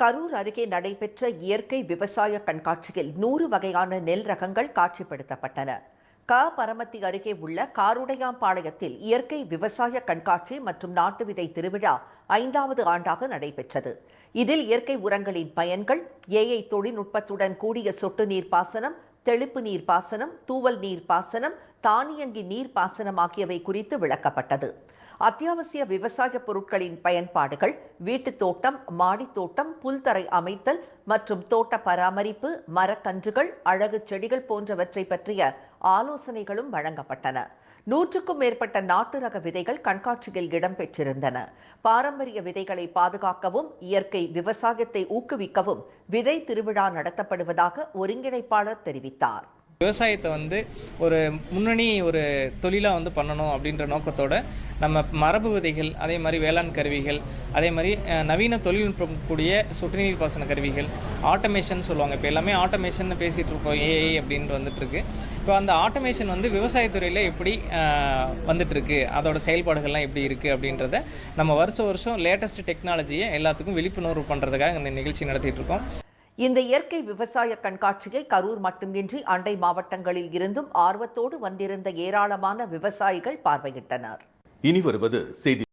கரூர் அருகே நடைபெற்ற இயற்கை விவசாய கண்காட்சியில் நூறு வகையான நெல் ரகங்கள் காட்சிப்படுத்தப்பட்டன. க. பரமத்தி அருகே உள்ள காருடையாம்பாளையத்தில் இயற்கை விவசாய கண்காட்சி மற்றும் நாட்டு விதை திருவிழா ஐந்தாவது ஆண்டாக நடைபெற்றது. இதில் இயற்கை உரங்களின் பயன்கள் ஏஐ தொழில்நுட்பத்துடன் கூடிய சொட்டு நீர் பாசனம் தெளிப்பு நீர் பாசனம் தூவல் நீர் பாசனம் தானியங்கி நீர் பாசனம் ஆகியவை குறித்து விளக்கப்பட்டது. அத்தியாவசிய விவசாய பொருட்களின் பயன்பாடுகள் வீட்டுத் தோட்டம் மாடித் தோட்டம் புல்தரை அமைத்தல் மற்றும் தோட்ட பராமரிப்பு மரக்கன்றுகள் அழகு செடிகள் போன்றவற்றை பற்றிய ஆலோசனைகளும் வழங்கப்பட்டன. நூற்றுக்கும் மேற்பட்ட நாட்டு ரக விதைகள் கண்காட்சியில் இடம்பெற்றிருந்தன. பாரம்பரிய விதைகளை பாதுகாக்கவும் இயற்கை விவசாயத்தை ஊக்குவிக்கவும் விதை திருவிழா நடத்தப்படுவதாக ஒருங்கிணைப்பாளர் தெரிவித்தார். விவசாயத்தை வந்து ஒரு முன்னணி ஒரு தொழிலாக வந்து பண்ணணும் அப்படின்ற நோக்கத்தோட நம்ம மரபு விதைகள் அதே மாதிரி வேளாண் கருவிகள் அதே மாதிரி நவீன தொழில்நுட்பம் கூடிய சொட்டு நீர் பாசன கருவிகள் ஆட்டோமேஷன் சொல்லுவாங்க. இப்போ எல்லாமே ஆட்டோமேஷன் பேசிகிட்டு இருக்கோம் ஏஐ அப்படின்ட்டு வந்துட்டுருக்கு இப்போ அந்த ஆட்டோமேஷன் வந்து விவசாயத்துறையில் எப்படி வந்துட்டுருக்கு அதோடய அதோட செயல்பாடுகள்லாம் எப்படி இருக்குது அப்படின்றத நம்ம வருஷம் வருஷம் லேட்டஸ்ட் டெக்னாலஜியை எல்லாத்துக்கும் விழிப்புணர்வு பண்ணுறதுக்காக இந்த நிகழ்ச்சி நடத்திட்டு இருக்கோம். இந்த இயற்கை விவசாய கண்காட்சியை கரூர் மட்டுமின்றி அண்டை மாவட்டங்களில் இருந்தும் ஆர்வத்தோடு வந்திருந்த ஏராளமான விவசாயிகள் பார்வையிட்டனர். இனி வருவது செய்தி